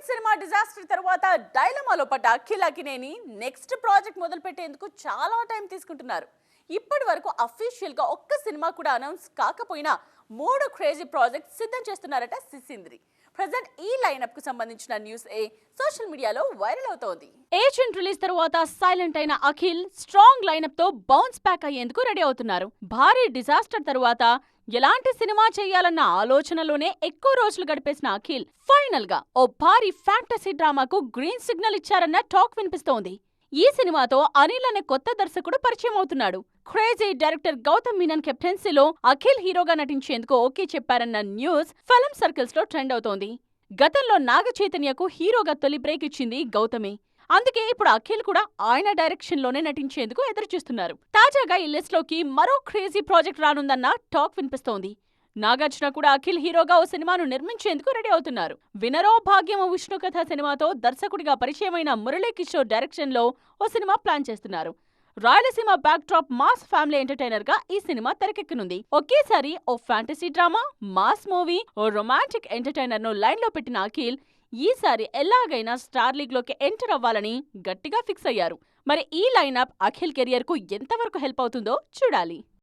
Silent cinema disaster తర్వాత డైలమాలో పడ్డ అఖిల్ అకినేని నెక్స్ట్ ప్రాజెక్ట్ మొదలుపెట్టేందుకు చాలా టైం తీసుకుంటున్నారు. ఇప్పటి వరకు అఫీషియల్గా ఒక్క సినిమా కూడా అనౌన్స్ కాకపోయినా మూడు క్రేజీ ప్రాజెక్ట్ సిద్ధం చేస్తున్నారట సిసింద్రి ప్రజెంట్ ఈ లైనప్కు సంబంధించిన న్యూస్ ఏ సోషల్ మీడియాలో వైరల్ అవుతోంది. ఏజెంట్ రిలీజ్ తర్వాత సైలెంట్ అయిన అఖిల్ స్ట్రాంగ్ లైనప్తో బౌన్స్ బ్యాక్ అయ్యేందుకు రెడీ అవుతున్నారు. భారీ డిజాస్టర్ తరువాత ఎలాంటి సినిమా చేయాలన్న ఆలోచనలోనే ఎక్కువ రోజులు గడిపేసిన అఖిల్ ఫైనల్గా ఓ భారీ ఫ్యాంటసీ డ్రామాకు గ్రీన్ సిగ్నల్ ఇచ్చారన్న టాక్ వినిపిస్తోంది. ఈ సినిమాతో అనిల్ అనే కొత్త దర్శకుడు పరిచయం అవుతున్నాడు. క్రేజీ డైరెక్టర్ గౌతమ్ మీనన్ కెప్టెన్సీలో అఖిల్ హీరోగా నటించేందుకు ఓకే చెప్పారన్న న్యూస్ ఫలం సర్కిల్స్లో ట్రెండ్ అవుతోంది. గతంలో నాగ చైతన్యకు హీరోగా తొలి బ్రేక్ ఇచ్చింది గౌతమే. అందుకే ఇప్పుడు అఖిల్ కూడా ఆయన డైరెక్షన్లోనే నటించేందుకు ఎదురుచూస్తున్నారు. తాజాగా ఈ లిస్ట్లోకి మరో క్రేజీ ప్రాజెక్ట్ రానుందన్న టాక్ వినిపిస్తోంది. నాగార్జున కూడా అఖిల్ హీరోగా ఓ సినిమాను నిర్మించేందుకు రెడీ అవుతున్నారు. వినరో భాగ్యము విష్ణుకథ సినిమాతో దర్శకుడిగా పరిచయమైన మురళీ కిషోర్ డైరెక్షన్లో ఓ సినిమా ప్లాన్ చేస్తున్నారు. Rayalaseema backdrop mass family ఎంటర్టైనర్గా ఈ సినిమా తెరకెక్కనుంది. ఒకేసారి ఓ ఫ్యాంటసీ డ్రామా మాస్ మూవీ ఓ రొమాంటిక్ ఎంటర్టైనర్ను లైన్లో పెట్టిన అఖిల్ ఈసారి ఎలాగైనా స్టార్ లీగ్లోకి ఎంటర్ అవ్వాలని గట్టిగా ఫిక్స్ అయ్యారు. మరి ఈ లైనప్ అఖిల్ కెరియర్కు ఎంతవరకు హెల్ప్ అవుతుందో చూడాలి.